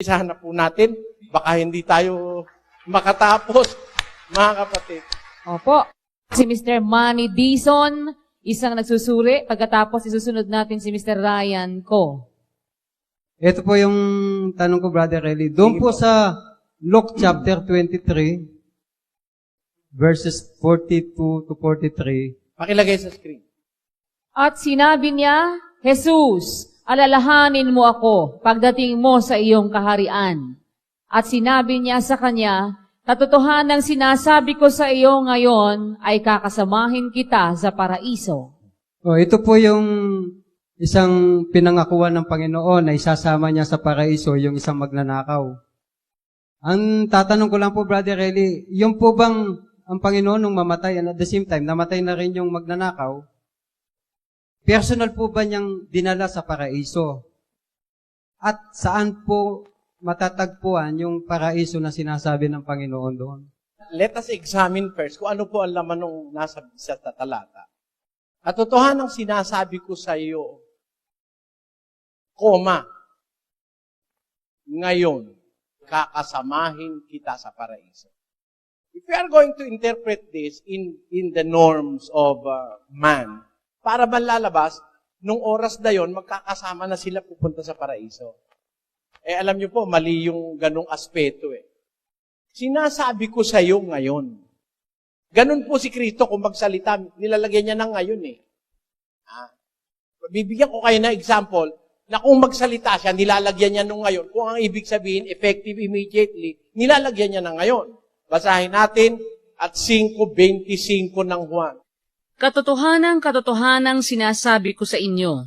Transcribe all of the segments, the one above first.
Isahan na po natin, baka hindi tayo makatapos, mga kapatid. Opo. Si Mr. Manny Dizon, isang nagsusuri. Pagkatapos, isusunod natin si Mr. Ryan Ko. Ito po yung tanong ko, Brother Eli. Doon po. sa Luke chapter 23, verses 42 to 43, Pakilagay sa screen. At sinabi niya, Jesus, alalahanin mo ako pagdating mo sa iyong kaharian. At sinabi niya sa kanya, Katotohanang sinasabi ko sa iyo ngayon ay kakasamahin kita sa paraiso. Oh, ito po yung isang pinangakuan ng Panginoon na isasama niya sa paraiso yung isang magnanakaw. Ang tatanong ko lang po, Brother Eli, yung po bang ang Panginoon nung mamatay and at the same time, namatay na rin yung magnanakaw, personal po ba niyang dinala sa paraiso? At saan po matatagpuan yung paraiso na sinasabi ng Panginoon doon? Let us examine first kung ano po ang laman ng nasa sa tatalata. At totohanang sinasabi ko sa iyo, koma, ngayon, kakasamahin kita sa paraiso. If we are going to interpret this in, in the norms of uh, man, para ba lalabas, nung oras na yon magkakasama na sila pupunta sa paraiso. Eh, alam niyo po, mali yung ganong aspeto eh. Sinasabi ko sa iyo ngayon. Ganun po si Kristo kung magsalita, nilalagyan niya ng ngayon eh. Ah, bibigyan ko kayo ng example na kung magsalita siya, nilalagyan niya nung ngayon. Kung ang ibig sabihin, effective immediately, nilalagyan niya ng ngayon. Basahin natin at 5.25 ng Juan. Katotohanang katotohanang sinasabi ko sa inyo,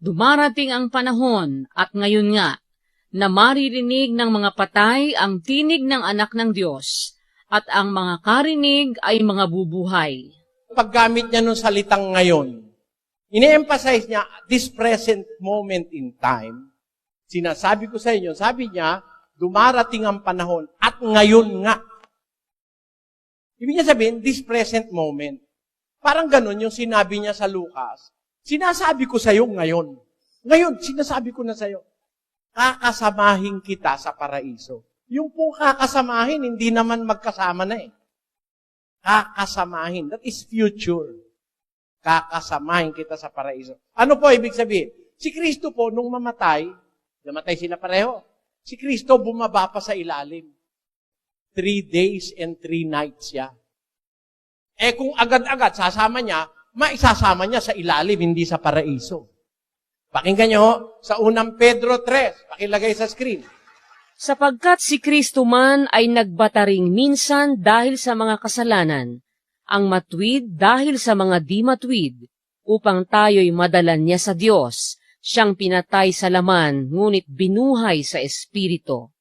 dumarating ang panahon at ngayon nga, na maririnig ng mga patay ang tinig ng anak ng Diyos, at ang mga karinig ay mga bubuhay. Paggamit niya nung salitang ngayon, ini-emphasize niya this present moment in time. Sinasabi ko sa inyo, sabi niya, dumarating ang panahon at ngayon nga. Ibig niya sabihin, this present moment. Parang ganun yung sinabi niya sa Lucas. Sinasabi ko sa iyo ngayon. Ngayon, sinasabi ko na sa iyo, kakasamahin kita sa paraiso. Yung po kakasamahin, hindi naman magkasama na eh. Kakasamahin. That is future. Kakasamahin kita sa paraiso. Ano po ibig sabihin? Si Kristo po, nung mamatay, namatay sila pareho. Si Kristo bumaba pa sa ilalim. Three days and three nights siya. Eh kung agad-agad sasama niya, maisasama niya sa ilalim, hindi sa paraiso. Pakinggan niyo sa unang Pedro 3, pakilagay sa screen. Sapagkat si Kristo man ay nagbataring minsan dahil sa mga kasalanan, ang matwid dahil sa mga di matwid, upang tayo'y madalan niya sa Diyos, siyang pinatay sa laman, ngunit binuhay sa Espiritu.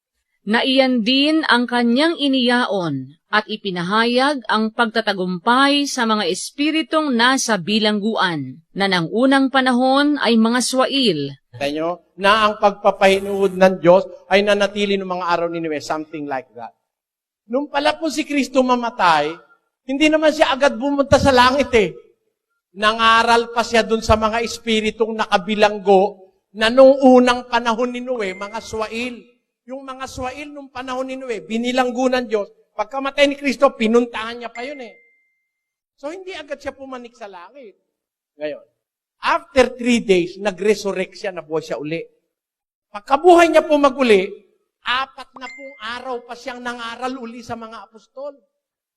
Na iyan din ang kanyang iniyaon at ipinahayag ang pagtatagumpay sa mga espiritong nasa bilangguan, na ng unang panahon ay mga swail, Kita nyo, na ang pagpapahinuod ng Diyos ay nanatili ng mga araw ni Noe, something like that. Nung pala po si Kristo mamatay, hindi naman siya agad bumunta sa langit eh. Nangaral pa siya dun sa mga espiritong nakabilanggo na nung unang panahon ni Noe, mga swail. Yung mga swail nung panahon ni Noe, binilanggo ng Diyos. Pagkamatay ni Kristo, pinuntahan niya pa yun eh. So hindi agad siya pumanik sa langit. Ngayon, After three days, nag-resurrect siya, nabuhay siya uli. Pagkabuhay niya po maguli, apat na pong araw pa siyang nangaral uli sa mga apostol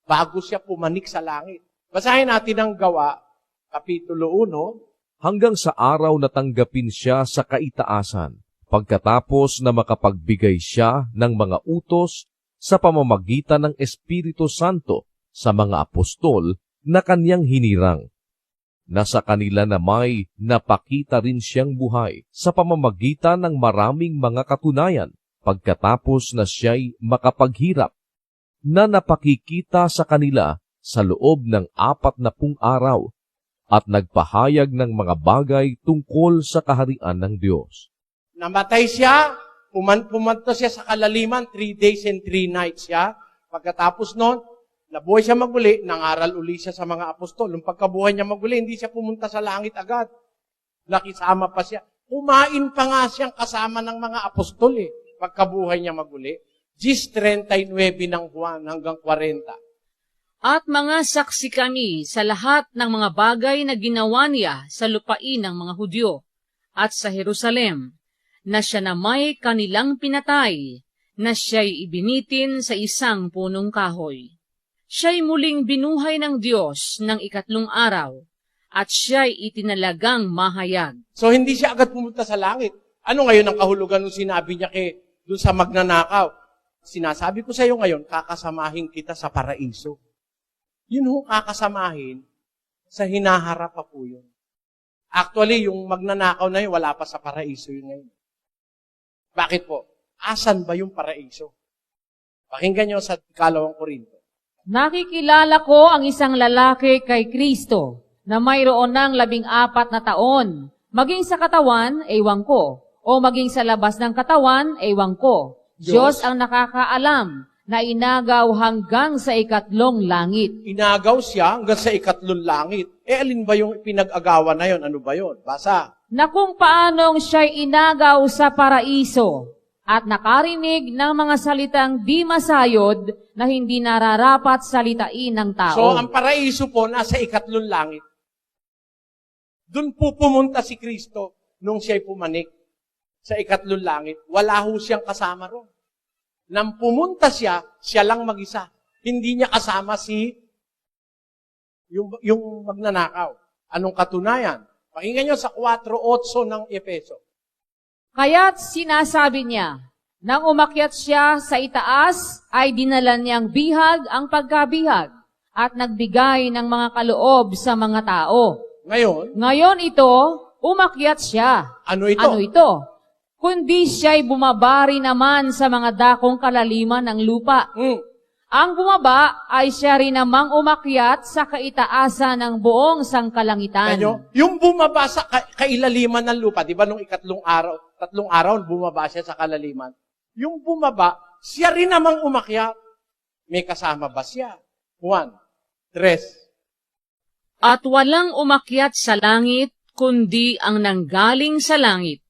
bago siya pumanik sa langit. Basahin natin ang gawa, Kapitulo 1, hanggang sa araw na tanggapin siya sa kaitaasan, pagkatapos na makapagbigay siya ng mga utos sa pamamagitan ng Espiritu Santo sa mga apostol na kanyang hinirang. Nasa kanila na may napakita rin siyang buhay sa pamamagitan ng maraming mga katunayan pagkatapos na siya'y makapaghirap, na napakikita sa kanila sa loob ng apat na pung araw at nagpahayag ng mga bagay tungkol sa kaharian ng Diyos. namatay siya, puman, pumunta siya sa kalaliman, three days and three nights siya. Pagkatapos noon, nabuhay siya maguli, nangaral uli siya sa mga apostol. Nung pagkabuhay niya maguli, hindi siya pumunta sa langit agad. Nakisama pa siya. Kumain pa nga siyang kasama ng mga apostol eh. pagkabuhay niya maguli. Gis 39 ng Juan hanggang 40. At mga saksi kami sa lahat ng mga bagay na ginawa niya sa lupain ng mga Hudyo at sa Jerusalem, na siya na may kanilang pinatay, na siya'y ibinitin sa isang punong kahoy. Siya'y muling binuhay ng Diyos ng ikatlong araw, at siya'y itinalagang mahayag. So hindi siya agad pumunta sa langit. Ano ngayon ang kahulugan nung sinabi niya kay dun sa magnanakaw? Sinasabi ko sa iyo ngayon, kakasamahin kita sa paraiso. Yun ho, kakasamahin, sa hinaharap pa po yun. Actually, yung magnanakaw na yun, wala pa sa paraiso yun ngayon. Bakit po? Asan ba yung paraiso? Pakinggan nyo sa ikalawang Korinto. Nakikilala ko ang isang lalaki kay Kristo na mayroon ng labing apat na taon. Maging sa katawan, ewan ko. O maging sa labas ng katawan, ewan ko. Diyos? Diyos ang nakakaalam na inagaw hanggang sa ikatlong langit. Inagaw siya hanggang sa ikatlong langit. Eh, alin ba yung pinag-agawan na yon? Ano ba yon? Basa. Na kung paanong siya'y inagaw sa paraiso at nakarinig ng mga salitang di masayod na hindi nararapat salitain ng tao. So, ang paraiso po nasa ikatlong langit. Doon po pumunta si Kristo nung siya'y pumanik sa ikatlong langit. Wala ho siyang kasama ron. Nang pumunta siya, siya lang mag-isa. Hindi niya kasama si yung, yung magnanakaw. Anong katunayan? Pakinggan nyo sa 4.8 ng Efeso. Kaya't sinasabi niya, nang umakyat siya sa itaas, ay dinala niyang bihag ang pagkabihag at nagbigay ng mga kaloob sa mga tao. Ngayon, Ngayon ito, umakyat siya. ano ito? Ano ito? Kundi siya'y bumabari naman sa mga dakong kalaliman ng lupa. Hmm. Ang bumaba ay siya rin namang umakyat sa kaitaasan ng buong sangkalangitan. Kanyo, yung bumaba sa ka- kailaliman ng lupa, di ba nung ikatlong araw, tatlong araw, bumaba siya sa kalaliman. Yung bumaba, siya rin namang umakyat. May kasama ba siya? Juan, tres. At walang umakyat sa langit, kundi ang nanggaling sa langit.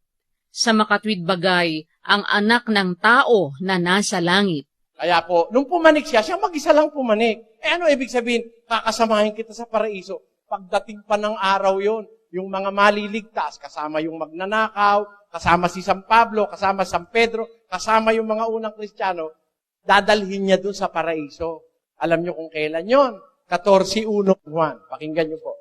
Sa makatwid bagay, ang anak ng tao na nasa langit. Kaya po, nung pumanik siya, siya mag-isa lang pumanik. Eh ano ibig sabihin? Kakasamahin kita sa paraiso. Pagdating pa ng araw yon, yung mga maliligtas, kasama yung magnanakaw, kasama si San Pablo, kasama San Pedro, kasama yung mga unang Kristiyano, dadalhin niya dun sa paraiso. Alam niyo kung kailan yon? 14.1 Juan. Pakinggan niyo po.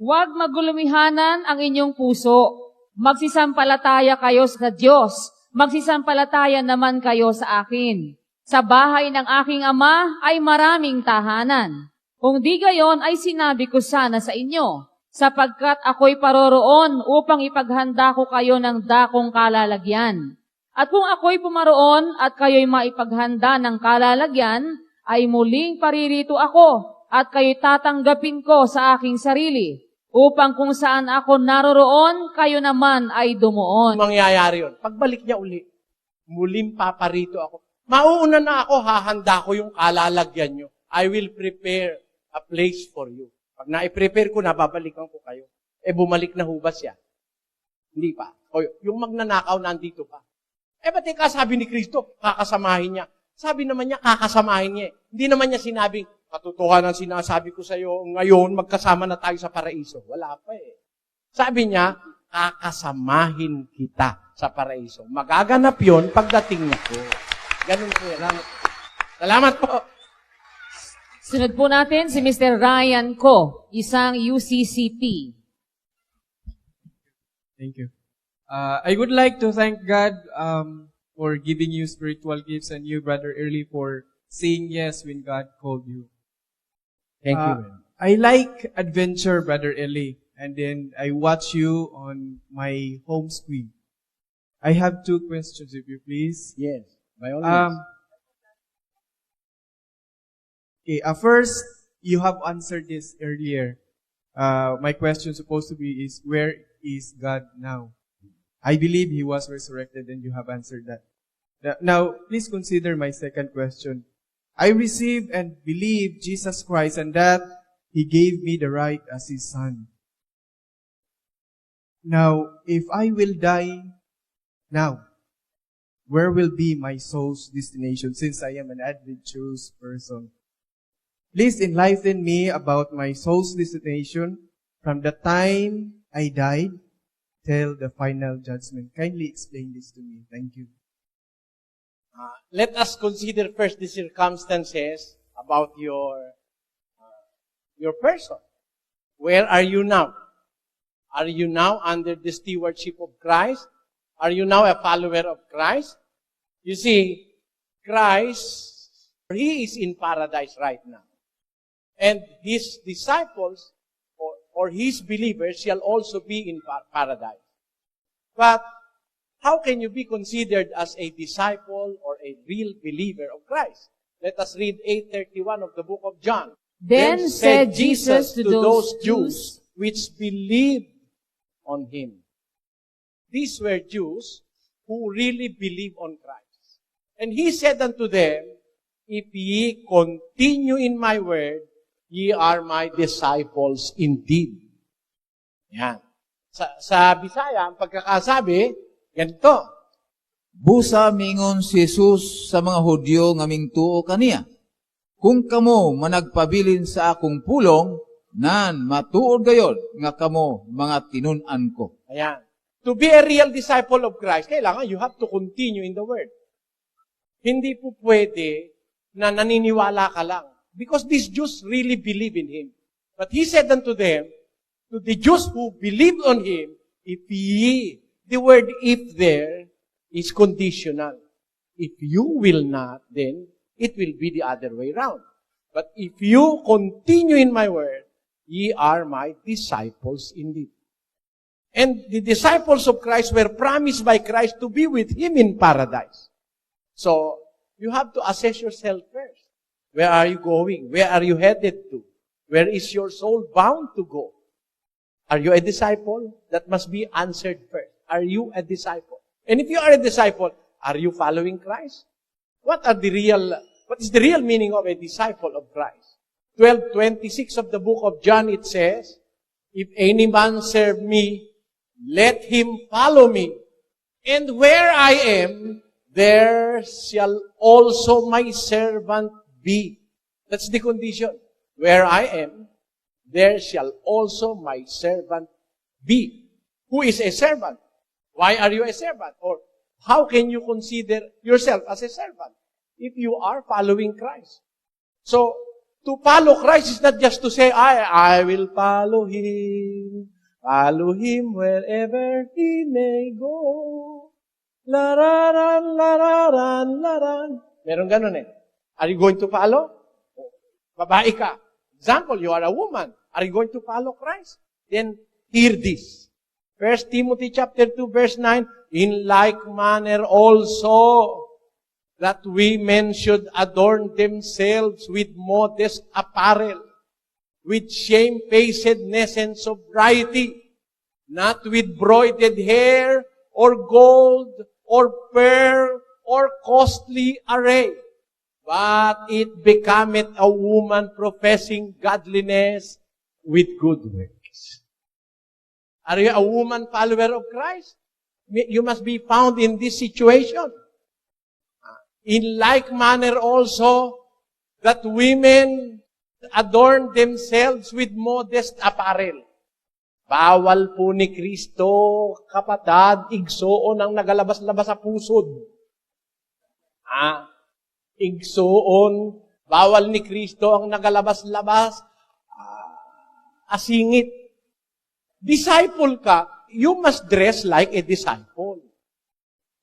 Huwag magulumihanan ang inyong puso. Magsisampalataya kayo sa Diyos. Magsisampalataya naman kayo sa akin. Sa bahay ng aking ama ay maraming tahanan. Kung di gayon ay sinabi ko sana sa inyo, sapagkat ako'y paroroon upang ipaghanda ko kayo ng dakong kalalagyan. At kung ako'y pumaroon at kayo'y maipaghanda ng kalalagyan, ay muling paririto ako at kayo'y tatanggapin ko sa aking sarili, upang kung saan ako naroroon, kayo naman ay dumuon. mangyayari yon? Pagbalik niya uli, muling paparito ako. Mauuna na ako, hahanda ko yung kalalagyan nyo. I will prepare a place for you. Pag na-prepare ko na, babalikan ko kayo. Eh, bumalik na ho ba siya? Hindi pa. O, yung magnanakaw nandito pa. Eh, ba't sabi ni Kristo, kakasamahin niya? Sabi naman niya, kakasamahin niya. eh. Hindi naman niya sinabing, katotohanan sinasabi ko sa iyo, ngayon magkasama na tayo sa paraiso. Wala pa eh. Sabi niya, kakasamahin kita sa paraiso. Magaganap yon pagdating niya ko. Ganun po yan. Salamat po. Sunod po natin si Mr. Ryan Ko, isang UCCP. Thank you. Uh, I would like to thank God um, for giving you spiritual gifts and you, Brother Early, for saying yes when God called you. Thank Uh, I like adventure, Brother Eli, and then I watch you on my home screen. I have two questions, if you please. Yes. By all means. Um, okay, uh, first, you have answered this earlier. Uh, my question supposed to be is, where is God now? I believe He was resurrected and you have answered that. Now, please consider my second question. I receive and believe Jesus Christ and that He gave me the right as His Son. Now, if I will die now, where will be my soul's destination since I am an adventurous person? Please enlighten me about my soul's destination from the time I died till the final judgment. Kindly explain this to me. Thank you. Let us consider first the circumstances about your uh, your person. Where are you now? Are you now under the stewardship of Christ? Are you now a follower of Christ? You see, Christ, He is in paradise right now. And His disciples or, or His believers shall also be in pa- paradise. But how can you be considered as a disciple or a real believer of Christ? Let us read 831 of the book of John. Then said Jesus to those Jews which believed on him. These were Jews who really believe on Christ. And he said unto them, If ye continue in my word, ye are my disciples indeed. Yan. Sa, sa Bisaya, ang pagkakasabi, ganito. Busa mingon si Jesus sa mga Hudyo nga mingtuo kaniya. Kung kamo managpabilin sa akong pulong, nan matuod gayod nga kamo mga tinun-an ko. Ayan. To be a real disciple of Christ, kailangan you have to continue in the Word. Hindi po pwede na naniniwala ka lang. Because these Jews really believe in Him. But He said unto them, to the Jews who believed on Him, if ye, the word if there is conditional. If you will not, then it will be the other way round. But if you continue in my word, ye are my disciples indeed. And the disciples of Christ were promised by Christ to be with Him in paradise. So, you have to assess yourself first. Where are you going? Where are you headed to? Where is your soul bound to go? Are you a disciple? That must be answered first. Are you a disciple? And if you are a disciple, are you following Christ? What are the real, what is the real meaning of a disciple of Christ? 1226 of the book of John, it says, If any man serve me, let him follow me. And where I am, there shall also my servant be. That's the condition. Where I am, there shall also my servant be. Who is a servant? Why are you a servant? Or how can you consider yourself as a servant if you are following Christ? So, to follow Christ is not just to say, I, I will follow Him. Follow Him wherever He may go. Lararan, lararan, laran. Meron ganun eh. Are you going to follow? Babae ka. Example, you are a woman. Are you going to follow Christ? Then, hear this. First Timothy chapter 2 verse 9, In like manner also, that women should adorn themselves with modest apparel, with shamefacedness and sobriety, not with broidered hair, or gold, or pearl, or costly array, but it becometh a woman professing godliness with good works. Are you a woman follower of Christ? You must be found in this situation. In like manner also, that women adorn themselves with modest apparel. Bawal po ni Kristo, kapatad, igsoon ang nagalabas-labas sa pusod. Ah, igsoon, bawal ni Kristo ang nagalabas-labas, ah, asingit. Disciple ka, you must dress like a disciple.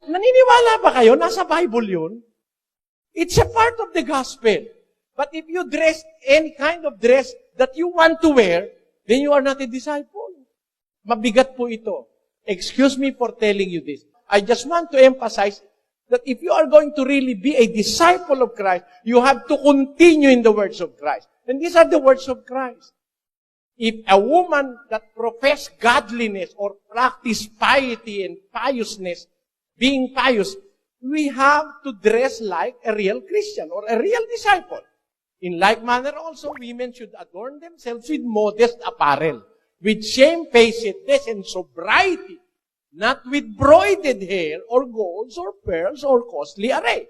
Naniniwala ba kayo? Nasa Bible yun. It's a part of the gospel. But if you dress any kind of dress that you want to wear, then you are not a disciple. Mabigat po ito. Excuse me for telling you this. I just want to emphasize that if you are going to really be a disciple of Christ, you have to continue in the words of Christ. And these are the words of Christ. If a woman that profess godliness or practice piety and piousness, being pious, we have to dress like a real Christian or a real disciple. In like manner also, women should adorn themselves with modest apparel, with shamefacedness and sobriety, not with broided hair or golds or pearls or costly array.